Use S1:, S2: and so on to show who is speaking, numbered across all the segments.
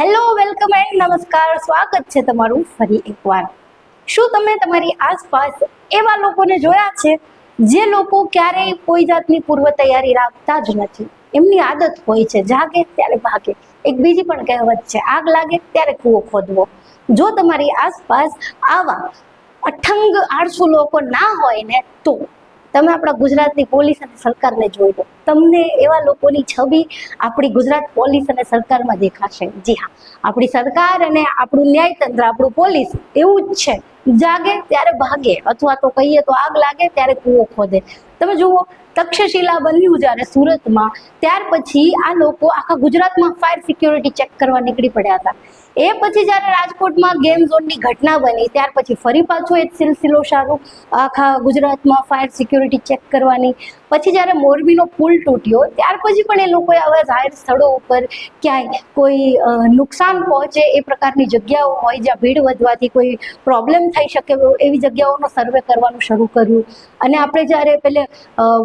S1: Hello, welcome and નમસ્કાર. સ્વાગત છે તમારું ફરી એકવાર. શું તમે તમારી આસપાસ એવા લોકોને જોયા છે જે લોકો ક્યારેય કોઈ જાતની પૂર્વ તૈયારી રાખતા જ નથી? એમની આદત હોય છે, જાગે ત્યારે ભાગે. એક બીજી પણ કહેવત છે, આગ લાગે ત્યારે કૂવો ખોદવો. જો તમારી આસપાસ આવા અઠંગ આળસુ લોકો ના હોય ને, તો તમે આપણા ગુજરાતની પોલીસ અને સરકારને જોઈ લો. તમને એવા લોકોની છબી આપણી ગુજરાત પોલીસ અને સરકારમાં દેખાશે. જી હા, આપણી સરકાર અને આપણું ન્યાયતંત્ર, આપણું પોલીસ એવું જ છે. જાગે ત્યારે ભાગે, અથવા તો કહીએ તો આગ લાગે ત્યારે કૂવો ખોદે. તમે જુઓ, તક્ષશિલા બન્યું જ્યારે સુરતમાં, ત્યાર પછી આ લોકો આખા ગુજરાતમાં ફાયર સિક્યોરિટી ચેક કરવા નીકળી પડ્યા હતા. એ પછી જ્યારે રાજકોટમાં ગેમ ઝોનની ઘટના બની, ત્યાર પછી ફરી પાછો એ સિલસિલો શરૂ આખા ગુજરાતમાં ફાયર સિક્યોરિટી ચેક કરવાની. પછી જ્યારે મોરબીનો પુલ તૂટ્યો, ત્યાર પછી પણ એ લોકોએ આવા જાહેર સ્થળો ઉપર ક્યાંય કોઈ નુકસાન પહોંચે એ પ્રકારની જગ્યાઓ હોય જ્યાં ભીડ વધવાથી કોઈ પ્રોબ્લેમ થઈ શકે એવી જગ્યાઓનો સર્વે કરવાનું શરૂ કર્યું. અને આપણે જ્યારે પેલે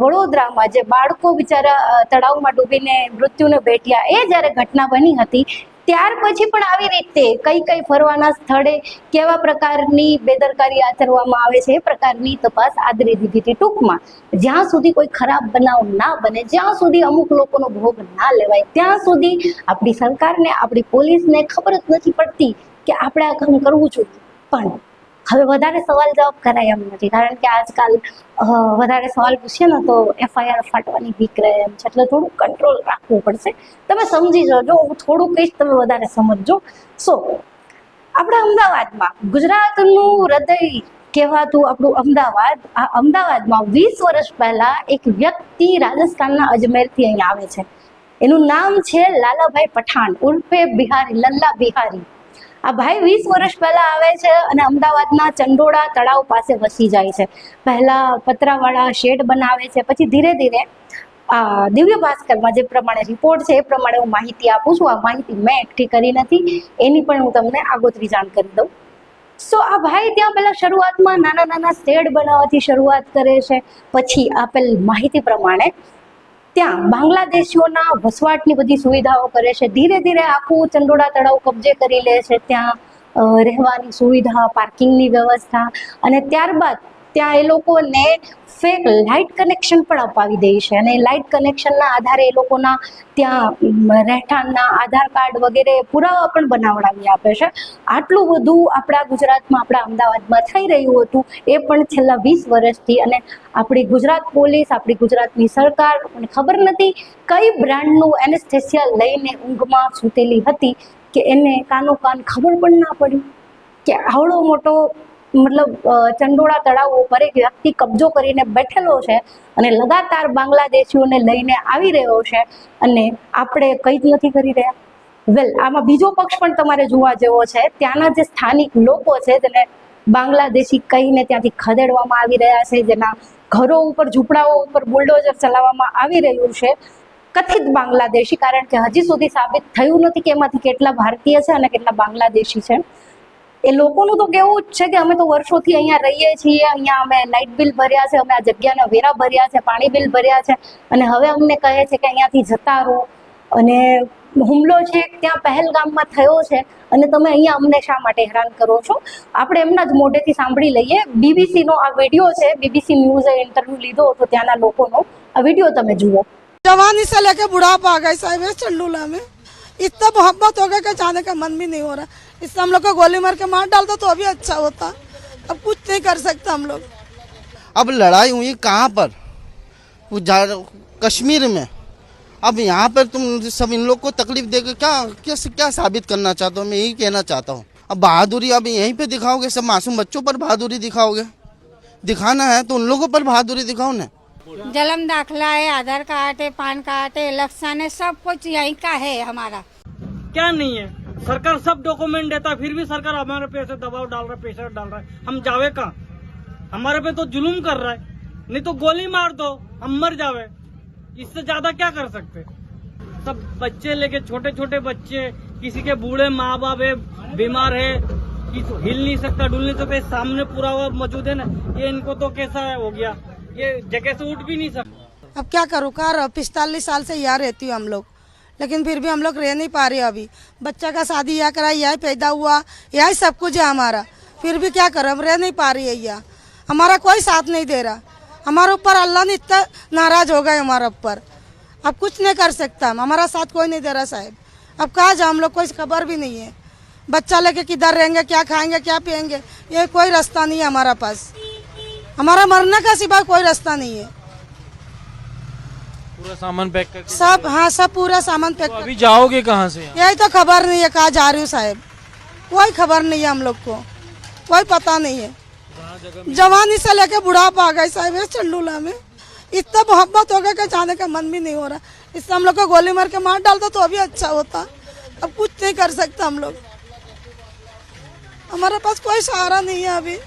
S1: વડોદરામાં જે બાળકો બિચારા તળાવમાં ડૂબીને મૃત્યુને ભેટ્યા, એ જ્યારે ઘટના બની હતી ત્યાર પછી પણ આવી રીતે કઈ કઈ ફરવાના સ્થળે કેવા પ્રકારની બેદરકારી આચરવામાં આવે છે એ પ્રકારની તપાસ આદરી દીધી હતી ટૂંકમાં. જ્યાં સુધી કોઈ ખરાબ બનાવ ના બને, જ્યાં સુધી અમુક લોકોનો ભોગ ના લેવાય, ત્યાં સુધી આપણી સરકારને, આપણી પોલીસને ખબર જ નથી પડતી કે આપણે આ કામ કરવું જોઈએ. પણ હવે વધારે સવાલ જવાબ કરાય એમ નથી. કારણ કે આજકાલ વધારે સવાલ પૂછીએ ને તો એફઆઈઆર ફાટવાની બીક રહે એમ છે. એટલે થોડું કંટ્રોલ રાખવું પડશે. તમે સમજી જજો હું થોડું કહીશ, તમે વધારે સમજજો. સો આપણા અમદાવાદમાં ગુજરાતનું હૃદય કહેવાતું આપણું અમદાવાદ, આ અમદાવાદમાં વીસ વર્ષ પહેલા એક વ્યક્તિ રાજસ્થાનના અજમેરથી અહીંયા આવે છે. એનું નામ છે લાલાભાઈ પઠાણ ઉર્ફે બિહારી, લલ્લા બિહારી. આ ભાઈ વીસ વર્ષ પહેલા આવે છે અને અમદાવાદના ચંડોળા તળાવ પાસે વસી જાય છે. પહેલા પતરાવાળા શેડ બનાવે છે, પછી ધીરે ધીરે આ દિવ્ય ભાસ્કરમાં જે પ્રમાણે રિપોર્ટ છે, એ પ્રમાણે હું માહિતી આપું છું. આ માહિતી મેં એકઠી કરી નથી. એની પણ હું તમને આગોતરી જાણ કરી દઉં. સો આ ભાઈ ત્યાં પહેલાં શરૂઆતમાં નાના નાના શેડ બનાવવાથી શરૂઆત કરે છે. પછી આપેલ માહિતી પ્રમાણે ત્યાં બાંગ્લાદેશીઓના વસવાટની બધી સુવિધાઓ કરે છે. ધીરે ધીરે આખું ચંડોળા તળાવ કબજે કરી લે છે. ત્યાં રહેવાની સુવિધા, પાર્કિંગની વ્યવસ્થા અને ત્યારબાદ ત્યાં એ લોકોને ફેક લાઇટ કનેક્શન પણ અપાવી દે છે અને લાઇટ કનેક્શનના આધારે એ લોકોના ત્યાં રહેઠાણના આધાર કાર્ડ વગેરે પુરાવા પણ બનાવડાવી આપે છે. આટલું બધું આપણા ગુજરાતમાં, આપણા અમદાવાદમાં થઈ રહ્યું હતું. એ પણ છેલ્લા વીસ વર્ષથી અને આપણી ગુજરાત પોલીસ, આપણી ગુજરાતની સરકાર ખબર નથી કઈ બ્રાન્ડનું એનેસ્થેસિયા લઈને ઊંઘમાં સૂતેલી હતી કે એને કાનો કાન ખબર પણ ના પડી કે આવડો મોટો મતલબ ચંડોળા તળાવ ઉપર એક વ્યક્તિ કબજો કરીને બેઠેલો છે અને લગાતાર બાંગ્લાદેશીઓને લઈને આવી રહ્યો છે અને આપણે કંઈ જ નથી કરી રહ્યા. વેલ, આમાં બીજો પક્ષ પણ તમારે જોવા જેવો છે. ત્યાંના જે સ્થાનિક લોકો છે, જેને બાંગ્લાદેશી કહીને ત્યાંથી ખદેડવામાં આવી રહ્યા છે, જેના ઘરો ઉપર, ઝૂંપડાઓ ઉપર બુલડોઝર ચલાવવામાં આવી રહ્યું છે, કથિત બાંગ્લાદેશી. કારણ કે હજી સુધી સાબિત થયું નથી કે એમાંથી કેટલા ભારતીય છે અને કેટલા બાંગ્લાદેશી છે. એ લોકોનું તો કેવું જ છે કે અમે તો વર્ષોથી અહીંયા રહીએ છીએ, અહીંયા અમે લાઇટ બિલ ભર્યા છે, અમે આ જગ્યાના વેરા ભર્યા છે, પાણી બિલ ભર્યા છે અને હવે અમને કહે છે કે અહીંયાથી જતા રહો. અને હુમલો છે ત્યાં પહેલગામમાં થયો છે અને તમે અહીંયા અમને શા માટે હેરાન કરો છો? આપણે એમના જ મોઢેથી સાંભળી લઈએ. બીબીસીનો આ વીડિયો છે બીબીસી ન્યૂઝે ઇન્ટરવ્યુ લીધો હતો ત્યાંના લોકોનો. આ વીડિયો તમે જુઓ.
S2: જવાની સે લેકે બુઢાપા આ ગઈ સાહેબ ચંડુલા મેં इतना मोहब्बत हो गया कि जाने का मन भी नहीं हो रहा। इससे हम लोग को गोली मार के मार डालता तो अभी अच्छा होता। अब कुछ नहीं कर सकते हम लोग।
S3: अब लड़ाई हुई कहाँ पर? वो कश्मीर में। अब यहाँ पर तुम सब इन लोग को तकलीफ़ देकर क्या क्या क्या साबित करना चाहते हो? मैं यही कहना चाहता हूँ। अब बहादुरी अब यहीं पे दिखाओगे, सब मासूम बच्चों पर बहादुरी दिखाओगे। दिखाना है तो उन लोगों पर बहादुरी दिखाओ ना।
S4: जन्म दाखला है, आधार कार्ड है, पान कार्ड है, इलेक्शन है, सब कुछ यहीं का है हमारा।
S5: क्या नहीं है? सरकार सब डॉक्यूमेंट देता फिर भी सरकार हमारे पे ऐसे दबाव डाल रहा है प्रेशर डाल रहा है। हम जावे कहाँ? हमारे पे तो जुलूम कर रहा है। नहीं तो गोली मार दो, हम मर जावे। इससे ज़्यादा क्या कर सकते? सब बच्चे लेके छोटे छोटे बच्चे, किसी के बूढ़े माँ बाप है, बीमार है हिल नहीं सकता, डुल नहीं सकता। सामने पूरा हुआ, मौजूद है ना। ये इनको तो कैसा हो गया? ये जगह से उठ भी नहीं सकता
S2: अब क्या करूँ? कार पिस्तालीस साल से यहाँ रहती हूँ हम लोग। लेकिन फिर भी हम लोग रह नहीं पा रहे अभी। बच्चा का शादी यहाँ करा यही पैदा हुआ, यही सब कुछ है हमारा। फिर भी क्या करें? हम रह नहीं पा रही है यहाँ। हमारा कोई साथ नहीं दे रहा। हमारे ऊपर अल्लाह ने इतना नाराज़ हो गए हमारे ऊपर। अब कुछ नहीं कर सकता हम। हमारा साथ कोई नहीं दे रहा साहब। अब कहाँ जाए हम लोग कोई खबर भी नहीं है। बच्चा लेके किधर रहेंगे, क्या खाएँगे, क्या पियेंगे? ये कोई रास्ता नहीं है हमारा पास। हमारा मरने का सिवा कोई रास्ता नहीं है।
S6: पूरा सामान पैक करके
S2: सब हाँ सब पूरा सामान पैक
S6: तो अभी जाओगे कहाँ से? यही
S2: तो खबर नहीं है कहाँ जा रही हूँ साहब? कोई खबर नहीं है हम लोग को। कोई पता नहीं है। जवानी से लेके बुढ़ापा आ गए साहब इस चंडूला में। इतना मोहब्बत हो गया कि जाने का मन भी नहीं हो रहा। इससे हम लोग को गोली मार के मार डालता तो अभी अच्छा होता। अब कुछ नहीं कर सकता हम लोग। हमारे पास कोई सहारा नहीं है अभी।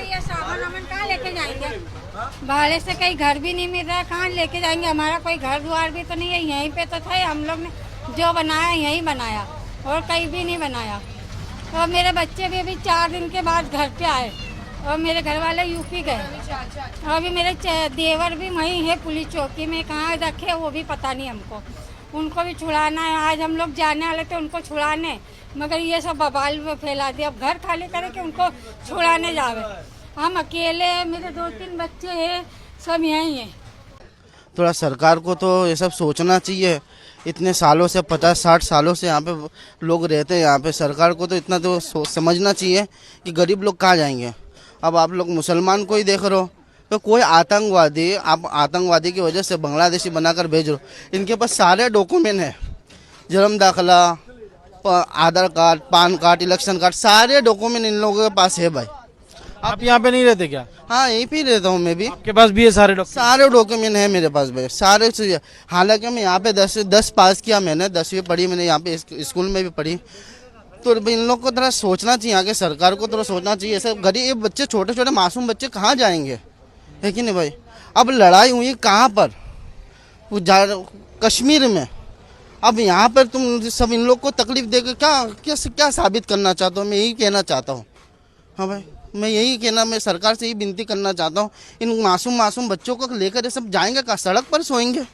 S4: ये सामान वामान कहाँ लेके जाएँगे? भाड़े से कहीं घर भी नहीं मिल रहा है, कहाँ लेके जाएँगे? हमारा कोई घर द्वार भी तो नहीं है, यहीं पे तो था, हम लोग ने जो बनाया, यहीं बनाया और कहीं भी नहीं बनाया। और मेरे बच्चे भी अभी चार दिन के बाद घर पे आए और मेरे घर वाले यूपी गए। अभी मेरे देवर भी वहीं है, पुलिस चौकी में, कहाँ रखे वो भी पता नहीं हमको। उनको भी छुड़ाना है। आज हम लोग जाने वाले थे, उनको छुड़ाने। मगर ये सब बवाल में फैला दिया। अब घर खाली करे कि उनको छुड़ाने जावे। हम अकेले हैं, मेरे दो तीन बच्चे हैं, सब यहीं हैं।
S3: थोड़ा सरकार को तो ये सब सोचना चाहिए। इतने सालों से, पचास, साठ सालों से यहाँ पे लोग रहते हैं, यहाँ पे सरकार को तो इतना तो समझना चाहिए कि गरीब लोग कहाँ जाएँगे। अब आप लोग मुसलमान को ही देख रहे हो। तो कोई आतंकवादी आप आतंकवादी की वजह से बांग्लादेशी बनाकर भेज रहे हो। इनके पास सारे डॉक्यूमेंट हैं। जन्म दाखला Aadhaar card PAN card election card सारे डॉक्यूमेंट इन लोगों के पास है भाई।
S6: आप यहाँ पे नहीं रहते क्या?
S3: हाँ यहीं पे ही रहता हूँ मैं भी।
S6: आपके पास भी है सारे डॉक्यूमेंट?
S3: सारे डॉक्यूमेंट है मेरे पास भाई सारे चीज़ हालाँकि मैं यहाँ पे दस दस पास किया मैंने दसवीं पढ़ी मैंने यहाँ पे स्कूल में भी पढ़ी। तो इन लोग को थोड़ा सोचना चाहिए आगे सरकार को थोड़ा सोचना चाहिए ऐसे गरीब बच्चे छोटे छोटे मासूम बच्चे कहाँ जाएँगे? है कि नहीं भाई अब लड़ाई हुई कहाँ पर वो जा कश्मीर में अब यहाँ पर तुम सब इन लोग को तकलीफ देकर क्या क्या क्या साबित करना चाहते हो मैं यही कहना चाहता हूँ हाँ भाई मैं यही कहना मैं सरकार से यही विनती करना चाहता हूँ इन मासूम मासूम बच्चों को लेकर ये सब जाएंगे कहाँ सड़क पर सोएंगे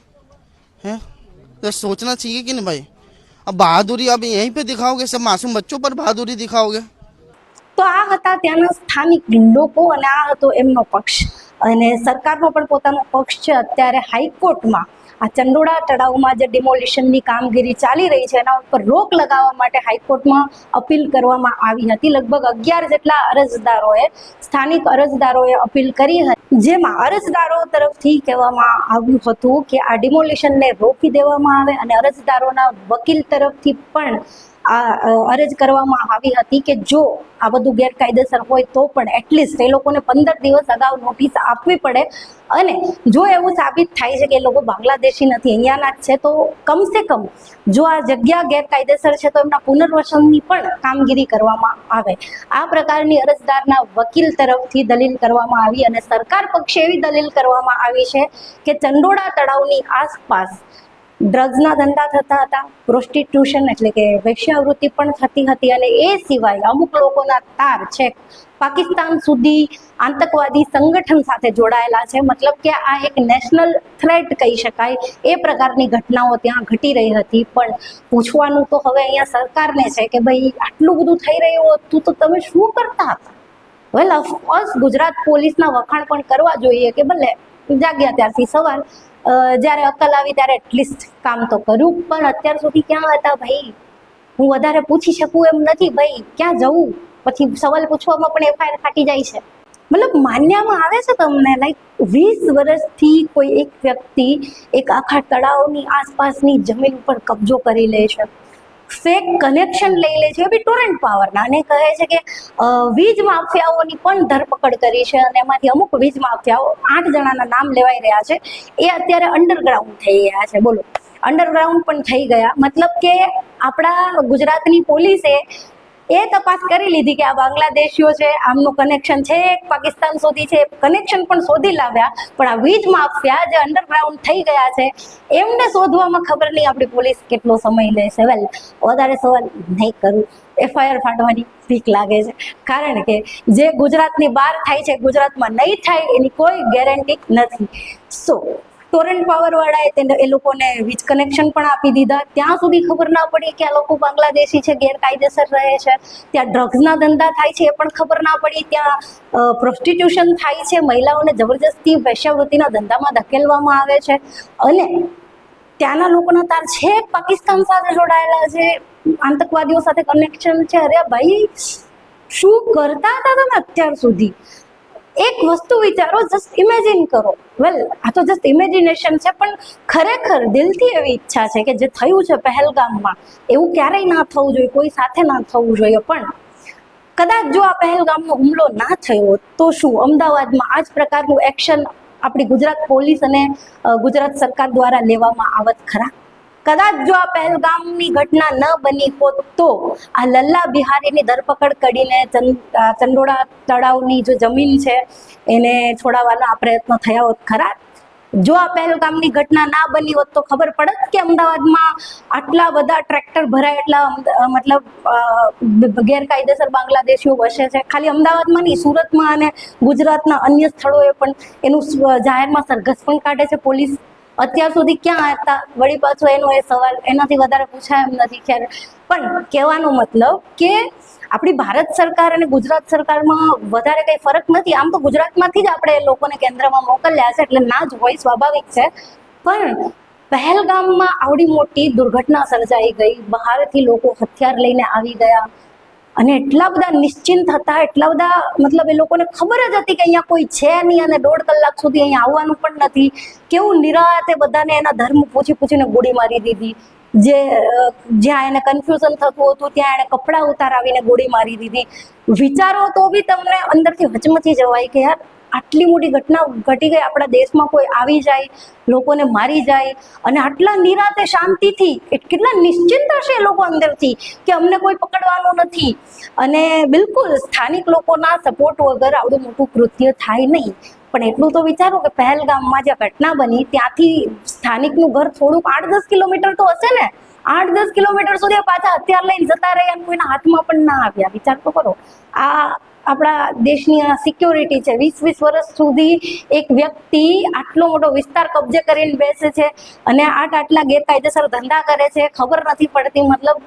S3: हैं तो सोचना चाहिए कि नहीं भाई अब बहादुरी अब यहीं पे दिखाओगे सब मासूम बच्चों पर बहादुरी दिखाओगे
S1: તો આ હતા ત્યાંના સ્થાનિક લોકો અને આ હતો એમનો પક્ષ અને સરકારનો પણ પોતાનો પક્ષ છે. અત્યારે હાઈકોર્ટમાં આ ચંડોળા તળાવમાં જે ડિમોલિશનની કામગીરી ચાલી રહી છે, એના ઉપર રોક લગાવવા માટે હાઈકોર્ટમાં અપીલ કરવામાં આવી હતી. લગભગ અગિયાર જેટલા અરજદારોએ, સ્થાનિક અરજદારોએ અપીલ કરી હતી. જેમાં અરજદારો તરફથી કહેવામાં આવ્યું હતું કે આ ડિમોલિશનને રોકી દેવામાં આવે અને અરજદારોના વકીલ તરફથી પણ આ અરજ કરવામાં આવી હતી કે જો આ બધું ગેરકાયદેસર હોય તો પણ એટલીસ્ટ એ લોકોને પંદર દિવસ અગાઉ નોટિસ આપવી પડે. અને જો એવું સાબિત થાય છે કે એ લોકો બાંગ્લાદેશી નથી, અહીંયાના જ છે, તો કમસે કમ જો આ જગ્યા ગેરકાયદેસર છે તો એમના પુનર્વસનની પણ કામગીરી કરવામાં આવે. આ પ્રકારની અરજદારના વકીલ તરફથી દલીલ કરવામાં આવી અને સરકાર પક્ષે એવી દલીલ કરવામાં આવી છે કે ચંડોળા તળાવની આસપાસ ડ્રગ્સના ધંધા થતા હતા પ્રોસ્ટિટ્યુશન એટલે કે વેશ્યાવૃત્તિ પણ થતી હતી અને એ સિવાય અમુક લોકોના તાર છે. પાકિસ્તાન સુધી આતંકવાદી સંગઠન સાથે જોડાયેલા છે. મતલબ કે આ એક નેશનલ થ્રેટ કહી શકાય. એ પ્રકારની ઘટનાઓ ત્યાં ઘટી રહી હતી. પણ પૂછવાનું તો હવે અહીંયા સરકારને છે કે ભાઈ, આટલું બધું થઈ રહ્યું હતું તો તમે શું કરતા હતા? વેલ ઓફકોર્સ ગુજરાત પોલીસના વખાણ પણ કરવા જોઈએ કે ભલે જાગ્યા ત્યારથી સવાર જ્યારે અકલ આવી ત્યારે એટલીસ્ટ કામ તો કરું. પણ અત્યાર સુધી ક્યાં હતા ભાઈ? હું વધારે પૂછી શકું એમ નથી ભાઈ. ક્યાં જવું? પછી સવાલ પૂછવામાં પણ એફઆઈઆર ફાટી જાય છે. મતલબ માન્યામાં આવે છે તમને? લાઈક વીસ વર્ષથી કોઈ એક વ્યક્તિ એક આખા તળાવની આસપાસની જમીન ઉપર કબજો કરી લે છે. ફેક કનેક્શન લઈ લે છે એ બી ટોરેન્ટ પાવરના અને કહે છે કે વીજ માફિયાઓની પણ ધરપકડ કરી છે અને એમાંથી અમુક વીજ માફિયાઓ આઠ જણાના નામ લેવાઈ રહ્યા છે. એ અત્યારે અંડરગ્રાઉન્ડ થઈ રહ્યા છે. બોલો. અંડરગ્રાઉન્ડ પણ થઈ ગયા. મતલબ કે આપણા ગુજરાતની પોલીસે એ તપાસ કરી લીધી કે આ બાંગ્લાદેશીઓ છે, આમનું કનેક્શન છે પાકિસ્તાન સુધી છે કનેક્શન પણ શોધી લાવ્યા, પણ આ વીજ માફિયા જે અંડરગ્રાઉન્ડ થઈ ગયા છે, એમને શોધવામાં ખબર નહીં આપણી પોલીસ કેટલો સમય લે છે. વેલ વધારે સવાલ નહીં કરું. એફઆઈઆર ફાટવાની બીક લાગે છે. કારણ કે જે ગુજરાતની બહાર થાય છે, ગુજરાતમાં નહીં થાય એની કોઈ ગેરંટી નથી. સો ટોરન્ટ પાવર વાળાએ તેને એ લોકોને વીજ કનેક્શન પણ આપી દીધા. ત્યાં સુધી ખબર ના પડી કે આ લોકો બાંગ્લાદેશી છે, ગેરકાયદેસર રહે છે. ત્યાં ડ્રગ્સના ધંધા થાય છે એ પણ ખબર ના પડી. ત્યાં પ્રોસ્ટિટ્યુશન થાય છે, મહિલાઓને જબરજસ્તી વેશ્યાવૃત્તિના ધંધામાં ધકેલવામાં આવે છે. અને ત્યાંના લોકોના તાર છે, પાકિસ્તાન સાથે જોડાયેલા છે, આતંકવાદીઓ સાથે કનેક્શન છે. અરે ભાઈ, શું કરતા હતા તમે અત્યાર સુધી? એક વસ્તુ વિચારો જસ્ટ ઇમેજિન કરો. વેલ આ તો જસ્ટ ઇમેજિનેશન છે, પણ ખરેખર દિલથી એવી ઈચ્છા છે કે જે થયું છે પહેલગામમાં, એવું ક્યારેય ના થવું જોઈએ, કોઈ સાથે ના થવું જોઈએ. પણ કદાચ જો આ પહેલગામનો હુમલો ના થયો, તો શું? અમદાવાદમાં આ જ પ્રકારનું એક્શન આપણી ગુજરાત પોલીસ અને ગુજરાત સરકાર દ્વારા લેવામાં આવત ખરા? કદાચ જો આ પહેલગામની ઘટના ન બની હોત તો આ લલ્લા બિહારીની ધરપકડ કરીને ચંડોળા તળાવની જો જમીન છે, એને છોડાવવાના આ પ્રયત્નો થયા હોત ખરા? જો આ પહેલગામની ઘટના ના બની હોત તો ખબર પડત કે અમદાવાદમાં આટલા બધા ટ્રેક્ટર ભરાય, એટલા મતલબ ગેરકાયદેસર બાંગ્લાદેશીઓ વસે છે. ખાલી અમદાવાદમાં નહીં, સુરતમાં અને ગુજરાતના અન્ય સ્થળોએ પણ એનું જાહેરમાં સરઘસ પણ કાઢે છે પોલીસ. અત્યાર સુધી ક્યાં હતા? વળી પાછો એનો એ સવાલ, એનાથી વધારે પૂછાય એમ નથી ખ્યાલ પણ કહેવાનો મતલબ કે આપણી ભારત સરકાર અને ગુજરાત સરકારમાં વધારે કંઈ ફરક નથી. આમ તો ગુજરાતમાંથી જ આપણે એ લોકોને કેન્દ્રમાં મોકલ્યા છે, એટલે ના જ હોય, સ્વાભાવિક છે. પણ પહેલગામમાં આવડી મોટી દુર્ઘટના સર્જાઈ ગઈ. બહારથી લોકો હથિયાર લઈને આવી ગયા. અને એટલા બધા નિશ્ચિંત હતા, એટલા બધા મતલબ એ લોકોને ખબર જ હતી કે અહીંયા કોઈ છે નહીં અને દોઢ કલાક સુધી અહીંયા આવવાનું પણ નથી. કેવું નિરાતે બધાને એના ધર્મ પૂછી પૂછીને ગોળી મારી દીધી. જે જ્યાં એને કન્ફ્યુઝન થતું હતું, ત્યાં એને કપડાં ઉતારાવીને ગોળી મારી દીધી. વિચારો તો બી તમને અંદરથી હચમચી જવાય કે યાર આટલી મોટી ઘટના ઘટી ગઈ, આપણા દેશમાં કોઈ આવી જાય, લોકોને મારી જાય અને આટલા નિરાતે શાંતિથી કેટલા નિશ્ચિંત હશે એ લોકો અંદરથી કે અમને કોઈ પકડવાનું નથી. અને બિલકુલ સ્થાનિક લોકોના સપોર્ટ વગર આવડું મોટું કૃત્ય થાય નહીં. પણ એટલું તો વિચારો કે પહેલગામમાં જે ઘટના બની, ત્યાંથી સ્થાનિકનું ઘર થોડુંક આઠ દસ કિલોમીટર તો હશે ને? આઠ દસ કિલોમીટર સુધી પાછા હથિયાર લઈને જતા રહ્યા કોઈના હાથમાં પણ ના આવ્યા વિચાર તો કરો. આ આપણા દેશની આ સિક્યોરિટી છે. વીસ વીસ વર્ષ સુધી એક વ્યક્તિ આટલો મોટો વિસ્તાર કબજે કરીને બેસે છે અને આટ આટલા ગેરકાયદેસર ધંધા કરે છે. ખબર નથી પડતી. મતલબ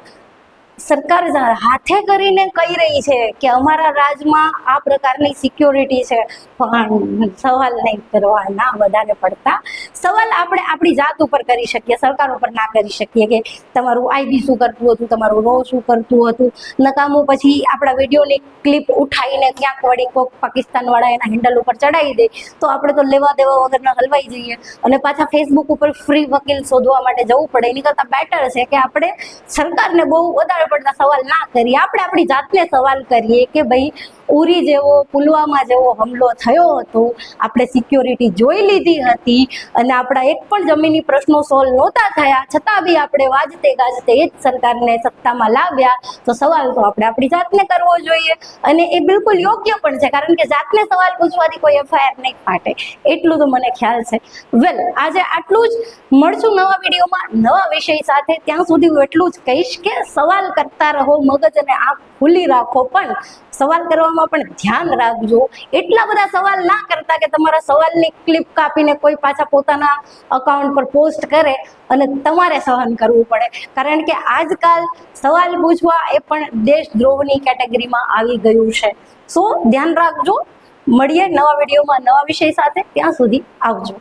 S1: સરકાર હાથે કરીને કહી રહી છે કે અમારા રાજમાં આ પ્રકારની સિક્યોરિટી છે. પણ સવાલ નહીં કરવાના બધાને પડતા. સવાલ આપણે આપણી જાત ઉપર કરી શકીએ, સરકાર ઉપર ના કરી શકીએ કે તમારું આઈબી શું કરતું હતું, તમારું રો શું કરતું હતું. નકામું પછી આપણા વિડીયોની ક્લિપ ઉઠાવીને ક્યાંક વળી કોઈક પાકિસ્તાનવાળા એના હેન્ડલ ઉપર ચડાવી દે, તો આપણે તો લેવા દેવા વગરના હલવાઈ જઈએ. અને પાછા ફેસબુક ઉપર ફ્રી વકીલ શોધવા માટે જવું પડે. એની કરતાં બેટર છે કે આપણે સરકારને બહુ વધારે પડતા સવાલ ના કરીએ. આપણે આપણી જાતને સવાલ કરીએ કે ભાઈ, ઉરી જેવો, પુલવામા જેવો હુમલો થયો હતો. આપણે સિક્યોરિટી જોઈ લીધી હતી અને આપણા એક પણ જમીની પ્રશ્નો સોલ્વ નહોતા થયા. છતાં બી આપણે વાજતે ગાજતે એ જ સરકારને સત્તામાં લાવ્યા. તો સવાલ તો આપણે આપણી જાતને કરવો જોઈએ. અને એ બિલકુલ યોગ્ય પણ છે, કારણ કે જાતને સવાલ પૂછવાથી કોઈ એફઆઈઆર નહીં ફાટે. એટલું તો મને ખ્યાલ છે. વેલ આજે આટલું જ. મળશું નવા વિડીયોમાં નવા વિષય સાથે. ત્યાં સુધી હું એટલું જ કહીશ કે સવાલ કરતા રહો, મગજ અને આંખ ખુલ્લી રાખો. પણ સવાલ કરવામાં પણ ધ્યાન રાખજો. એટલા બધા સવાલ ના કરતા કે તમારા સવાલની ક્લિપ કાપીને કોઈ પાછા પોતાના અકાઉન્ટ પર પોસ્ટ કરે અને તમારે સહન કરવું પડે. કારણ કે આજકાલ સવાલ પૂછવા એ પણ દેશદ્રોહની કેટેગરીમાં આવી ગયું છે. સો ધ્યાન રાખજો. મળીએ નવા વિડીયોમાં નવા વિષય સાથે. ત્યાં સુધી આવજો.